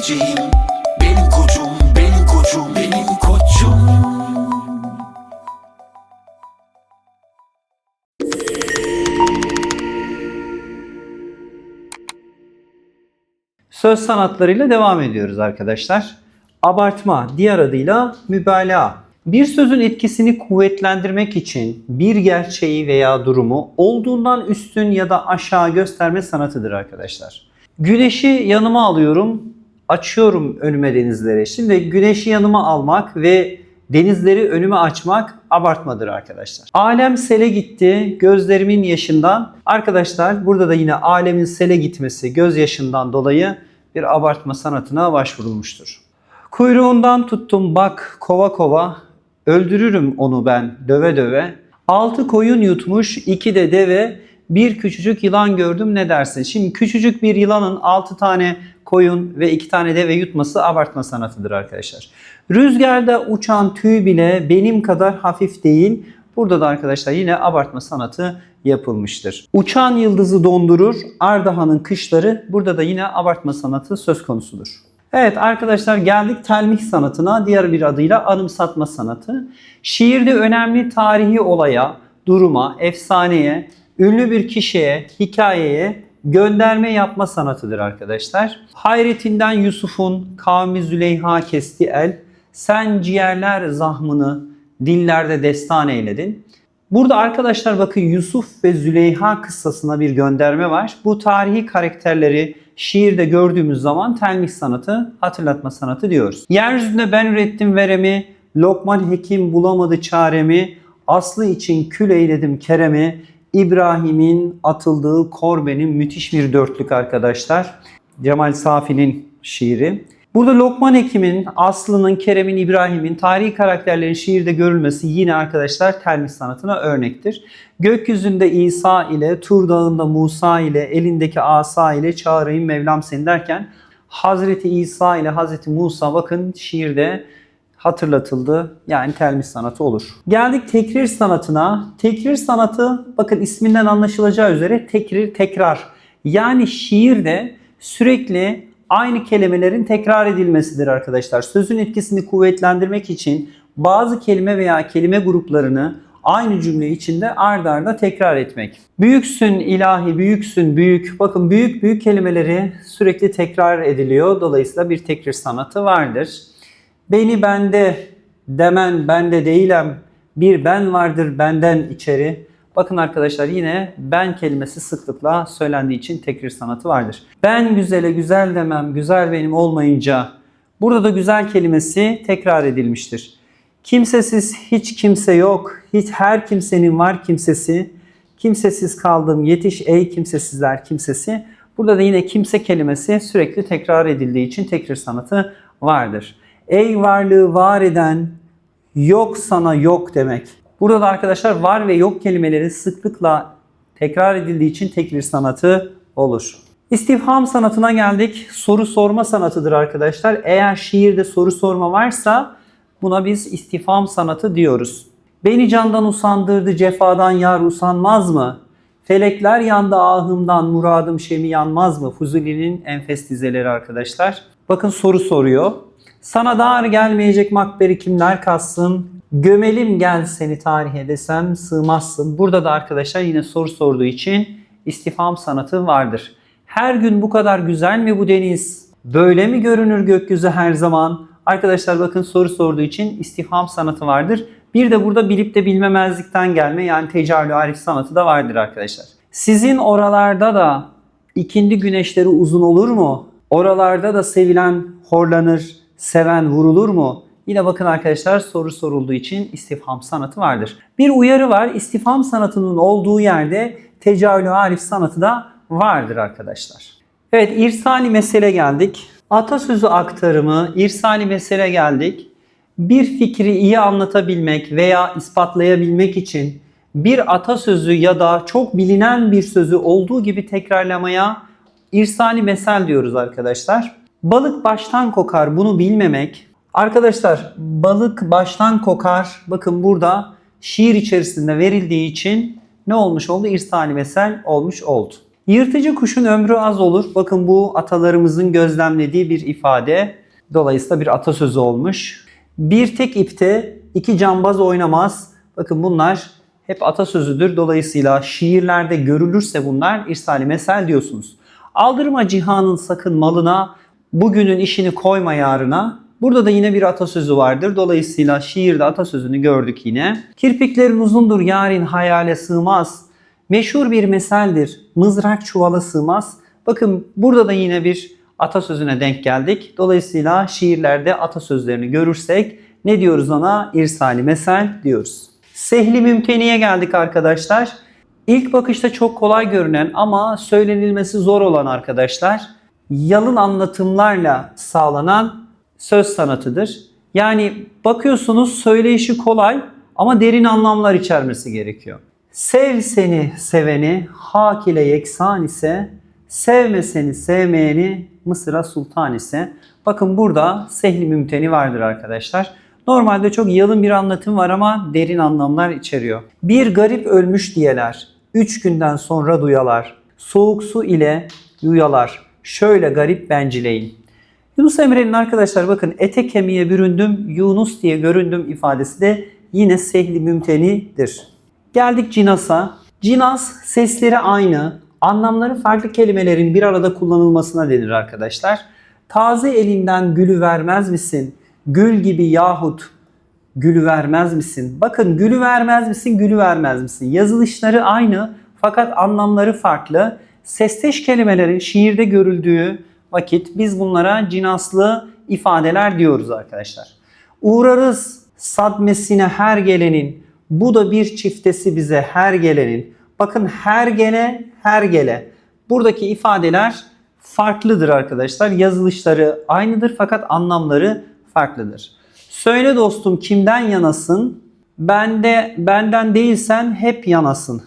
geleceğim Benim koçum, benim koçum, benim koçum Söz sanatlarıyla devam ediyoruz arkadaşlar. Abartma, diğer adıyla mübalağa. Bir sözün etkisini kuvvetlendirmek için bir gerçeği veya durumu olduğundan üstün ya da aşağı gösterme sanatıdır arkadaşlar. Güneşi yanıma alıyorum, açıyorum önüme denizleri. Şimdi güneşi yanıma almak ve denizleri önüme açmak abartmadır arkadaşlar. Alem sele gitti gözlerimin yaşından. Arkadaşlar burada da yine alemin sele gitmesi gözyaşından dolayı bir abartma sanatına başvurulmuştur. Kuyruğundan tuttum bak kova kova öldürürüm onu ben döve döve. Altı koyun yutmuş iki de deve bir küçücük yılan gördüm ne dersin? Şimdi küçücük bir yılanın 6 tane koyun ve 2 tane deve yutması abartma sanatıdır arkadaşlar. Rüzgarda uçan tüy bile benim kadar hafif değil. Burada da arkadaşlar yine abartma sanatı yapılmıştır. Uçan yıldızı dondurur, Ardahan'ın kışları. Burada da yine abartma sanatı söz konusudur. Evet arkadaşlar geldik telmih sanatına, diğer bir adıyla anımsatma sanatı. Şiirde önemli tarihi olaya, duruma, efsaneye, ünlü bir kişiye, hikayeye gönderme yapma sanatıdır arkadaşlar. Hayretinden Yusuf'un kavmi Züleyha kesti el, sen ciğerler zahmını dillerde destan eyledin. Burada arkadaşlar bakın Yusuf ve Züleyha kıssasına bir gönderme var. Bu tarihi karakterleri şiirde gördüğümüz zaman telmih sanatı, hatırlatma sanatı diyoruz. Yeryüzünde ben ürettim veremi, Lokman hekim bulamadı çaremi, Aslı için kül eyledim keremi, İbrahim'in atıldığı korbenin müthiş bir dörtlük arkadaşlar. Cemal Safi'nin şiiri. Burada Lokman Hekim'in, Aslı'nın, Kerem'in, İbrahim'in tarihi karakterlerin şiirde görülmesi yine arkadaşlar telmih sanatına örnektir. Gökyüzünde İsa ile, Tur Dağı'nda Musa ile, elindeki asa ile çağırayım Mevlam seni derken Hazreti İsa ile Hazreti Musa bakın şiirde hatırlatıldı. Yani telmiş sanatı olur. Geldik tekrir sanatına. Tekrir sanatı bakın isminden anlaşılacağı üzere tekrir tekrar. Yani şiirde sürekli aynı kelimelerin tekrar edilmesidir arkadaşlar. Sözün etkisini kuvvetlendirmek için bazı kelime veya kelime gruplarını aynı cümle içinde ard arda tekrar etmek. Büyüksün ilahi, büyüksün büyük. Bakın büyük büyük kelimeleri sürekli tekrar ediliyor. Dolayısıyla bir tekrir sanatı vardır. Beni bende demen bende değilem. Bir ben vardır benden içeri. Bakın arkadaşlar yine ben kelimesi sıklıkla söylendiği için tekrir sanatı vardır. Ben güzele güzel demem, güzel benim olmayınca. Burada da güzel kelimesi tekrar edilmiştir. Kimsesiz hiç kimse yok, hiç her kimsenin var kimsesi. Kimsesiz kaldım, yetiş ey kimsesizler kimsesi. Burada da yine kimse kelimesi sürekli tekrar edildiği için tekrir sanatı vardır. Ey varlığı var eden, yok sana yok demek. Burada da arkadaşlar var ve yok kelimeleri sıklıkla tekrar edildiği için tekrir sanatı olur. İstifham sanatına geldik. Soru sorma sanatıdır arkadaşlar. Eğer şiirde soru sorma varsa buna biz istifham sanatı diyoruz. Beni candan usandırdı cefadan yar usanmaz mı? Felekler yandı ahımdan muradım şemi yanmaz mı? Fuzuli'nin enfes dizeleri arkadaşlar. Bakın soru soruyor. Sana dar gelmeyecek makberi kimler kassın? Gömelim gel seni tarihe desem sığmazsın. Burada da arkadaşlar yine soru sorduğu için istifham sanatı vardır. Her gün bu kadar güzel mi bu deniz? Böyle mi görünür gökyüzü her zaman? Arkadaşlar bakın soru sorduğu için istifham sanatı vardır. Bir de burada bilip de bilmemezlikten gelme yani tecavülü arif sanatı da vardır arkadaşlar. Sizin oralarda da ikindi güneşleri uzun olur mu? Oralarda da sevilen horlanır, seven vurulur mu? Yine bakın arkadaşlar soru sorulduğu için istifham sanatı vardır. Bir uyarı var. İstifham sanatının olduğu yerde tecavülü arif sanatı da vardır arkadaşlar. Evet irsani mesele geldik. Atasözü aktarımı, irsani mesele geldik. Bir fikri iyi anlatabilmek veya ispatlayabilmek için bir atasözü ya da çok bilinen bir sözü olduğu gibi tekrarlamaya irsani mesel diyoruz arkadaşlar. Balık baştan kokar bunu bilmemek. Arkadaşlar balık baştan kokar. Bakın burada şiir içerisinde verildiği için ne olmuş oldu? İrsani mesel olmuş oldu. Yırtıcı kuşun ömrü az olur. Bakın bu atalarımızın gözlemlediği bir ifade. Dolayısıyla bir atasözü olmuş. Bir tek ipte iki cambaz oynamaz. Bakın bunlar hep atasözüdür. Dolayısıyla şiirlerde görülürse bunlar irsali mesel diyorsunuz. Aldırma cihanın sakın malına, bugünün işini koyma yarına. Burada da yine bir atasözü vardır. Dolayısıyla şiirde atasözünü gördük yine. Kirpiklerin uzundur yarın hayale sığmaz. Meşhur bir meseldir. Mızrak çuvala sığmaz. Bakın burada da yine bir atasözüne denk geldik. Dolayısıyla şiirlerde atasözlerini görürsek ne diyoruz ona? İrsali mesel diyoruz. Sehli mümteniye geldik arkadaşlar. İlk bakışta çok kolay görünen ama söylenilmesi zor olan arkadaşlar yalın anlatımlarla sağlanan söz sanatıdır. Yani bakıyorsunuz söyleyişi kolay ama derin anlamlar içermesi gerekiyor. Sev seni seveni, hak ile yeksan ise, sevme seni sevmeyeni, Mısır'a sultan ise. Bakın burada sehli mümteni vardır arkadaşlar. Normalde çok yalın bir anlatım var ama derin anlamlar içeriyor. Bir garip ölmüş diyeler, üç günden sonra duyalar, soğuk su ile yuyalar, şöyle garip bencileyin. Yunus Emre'nin arkadaşlar bakın ete kemiğe büründüm, Yunus diye göründüm ifadesi de yine sehli mümtenidir. Geldik Cinas'a. Cinas sesleri aynı, anlamları farklı kelimelerin bir arada kullanılmasına denir arkadaşlar. Taze elinden gülü vermez misin? Gül gibi yahut gülü vermez misin? Bakın gülü vermez misin, gülü vermez misin? Yazılışları aynı fakat anlamları farklı. Sesteş kelimelerin şiirde görüldüğü vakit biz bunlara cinaslı ifadeler diyoruz arkadaşlar. Uğrarız sadmesine her gelenin, bu da bir çiftesi bize her gelenin. Bakın her gele, her gele. Buradaki ifadeler farklıdır arkadaşlar. Yazılışları aynıdır fakat anlamları farklıdır. Söyle dostum kimden yanasın? Bende benden değilsen hep yanasın.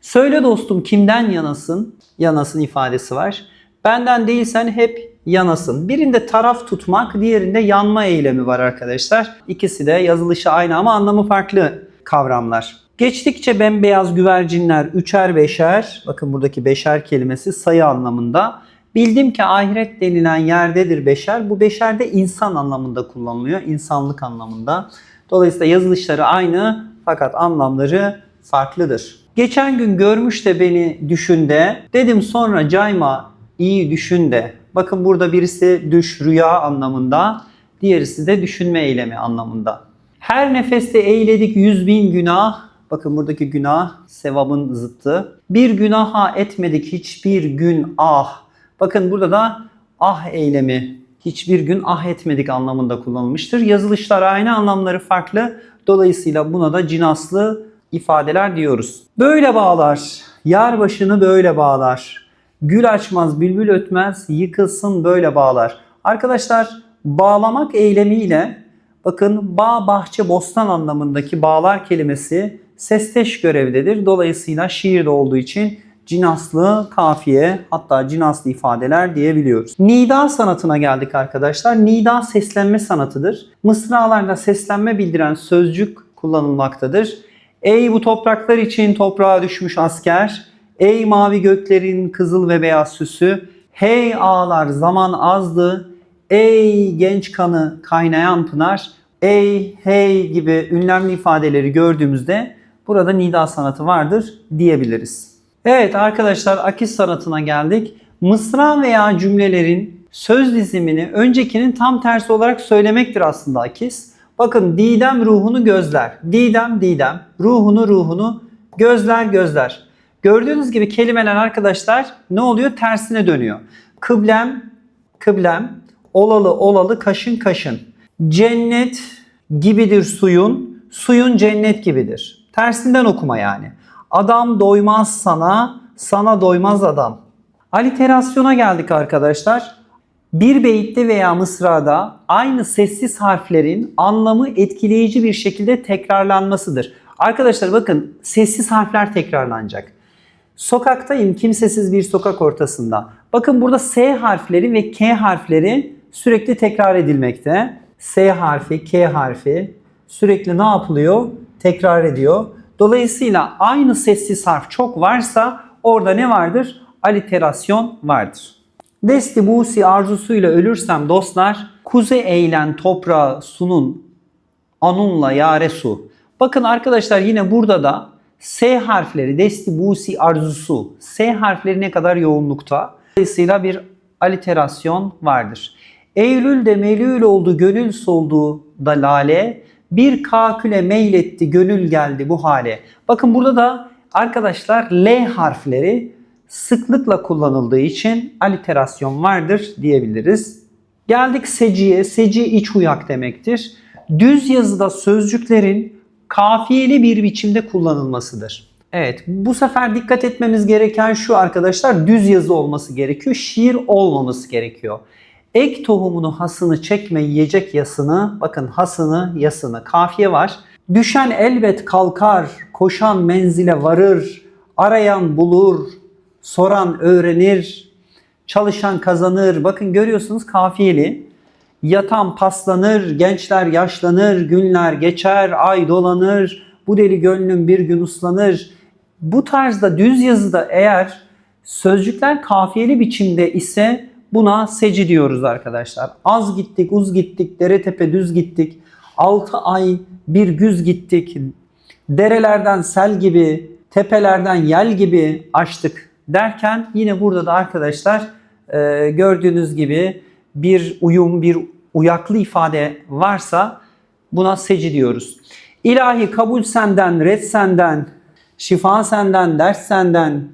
Söyle dostum kimden yanasın? Yanasın ifadesi var. Benden değilsen hep yanasın. Birinde taraf tutmak, diğerinde yanma eylemi var arkadaşlar. İkisi de yazılışı aynı ama anlamı farklı kavramlar. Geçtikçe bembeyaz güvercinler üçer beşer, bakın buradaki beşer kelimesi sayı anlamında. Bildim ki ahiret denilen yerdedir beşer. Bu beşer de insan anlamında kullanılıyor, insanlık anlamında. Dolayısıyla yazılışları aynı fakat anlamları farklıdır. Geçen gün görmüş de beni düşünde, dedim sonra cayma iyi düşün de. Bakın burada birisi düş rüya anlamında, diğerisi de düşünme eylemi anlamında. Her nefeste eyledik yüz bin günah. Bakın buradaki günah sevabın zıttı. Bir günaha etmedik hiçbir gün ah. Bakın burada da ah eylemi hiçbir gün ah etmedik anlamında kullanılmıştır. Yazılışlar aynı anlamları farklı. Dolayısıyla buna da cinaslı ifadeler diyoruz. Böyle bağlar, yar başını böyle bağlar. Gül açmaz, bülbül ötmez, yıkılsın böyle bağlar. Arkadaşlar bağlamak eylemiyle bakın bağ, bahçe, bostan anlamındaki bağlar kelimesi sesteş görevdedir. Dolayısıyla şiirde olduğu için cinaslı kafiye hatta cinaslı ifadeler diyebiliyoruz. Nida sanatına geldik arkadaşlar. Nida seslenme sanatıdır. Mısralarda seslenme bildiren sözcük kullanılmaktadır. Ey bu topraklar için toprağa düşmüş asker, ey mavi göklerin kızıl ve beyaz süsü, hey ağlar zaman azdı, ey genç kanı kaynayan pınar, ey hey gibi ünlemli ifadeleri gördüğümüzde burada nida sanatı vardır diyebiliriz. Evet arkadaşlar akis sanatına geldik. Mısra veya cümlelerin söz dizimini öncekinin tam tersi olarak söylemektir aslında akis. Bakın Didem ruhunu gözler. Didem Didem. Ruhunu ruhunu gözler gözler. Gördüğünüz gibi kelimeler arkadaşlar ne oluyor? Tersine dönüyor. Kıblem kıblem. Olalı olalı kaşın kaşın. Cennet gibidir suyun. Suyun cennet gibidir. Tersinden okuma yani. Adam doymaz sana, sana doymaz adam. Aliterasyona geldik arkadaşlar. Bir beytte veya mısrada aynı sessiz harflerin anlamı etkileyici bir şekilde tekrarlanmasıdır. Arkadaşlar bakın sessiz harfler tekrarlanacak. Sokaktayım kimsesiz bir sokak ortasında. Bakın burada S harfleri ve K harfleri sürekli tekrar edilmekte. S harfi, K harfi sürekli ne yapılıyor? Tekrar ediyor. Dolayısıyla aynı sessiz harf çok varsa orada ne vardır? aliterasyon vardır. Desti busi arzusuyla ölürsem dostlar, kuze eğlen toprağı sunun anunla yare su. Bakın arkadaşlar yine burada da S harfleri desti busi arzusu. S harfleri ne kadar yoğunlukta. Dolayısıyla bir aliterasyon vardır. Eylül'de melül oldu, gönül soldu da lale. Bir kaküle meyletti, gönül geldi bu hale. Bakın burada da arkadaşlar L harfleri sıklıkla kullanıldığı için aliterasyon vardır diyebiliriz. Geldik seciye. Seci iç uyak demektir. Düz yazıda sözcüklerin kafiyeli bir biçimde kullanılmasıdır. Evet, bu sefer dikkat etmemiz gereken şu arkadaşlar, düz yazı olması gerekiyor, şiir olmaması gerekiyor. Ek tohumunu hasını çekme yiyecek yasını, bakın hasını yasını, kafiye var. Düşen elbet kalkar, koşan menzile varır, arayan bulur, soran öğrenir, çalışan kazanır. Bakın görüyorsunuz kafiyeli. Yatan paslanır, gençler yaşlanır, günler geçer, ay dolanır, bu deli gönlüm bir gün uslanır. Bu tarzda düz yazıda eğer sözcükler kafiyeli biçimde ise buna seci diyoruz arkadaşlar. Az gittik, uz gittik, dere tepe düz gittik. 6 ay bir güz gittik. Derelerden sel gibi, tepelerden yel gibi açtık derken yine burada da arkadaşlar e, gördüğünüz gibi bir uyum, bir uyaklı ifade varsa buna seci diyoruz. İlahi kabul senden, red senden, şifa senden, ders senden,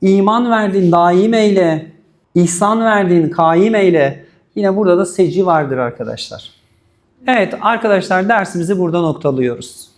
iman verdin daim eyle, ihsan verdin kaim eyle. Yine burada da seci vardır arkadaşlar. Evet arkadaşlar dersimizi burada noktalıyoruz.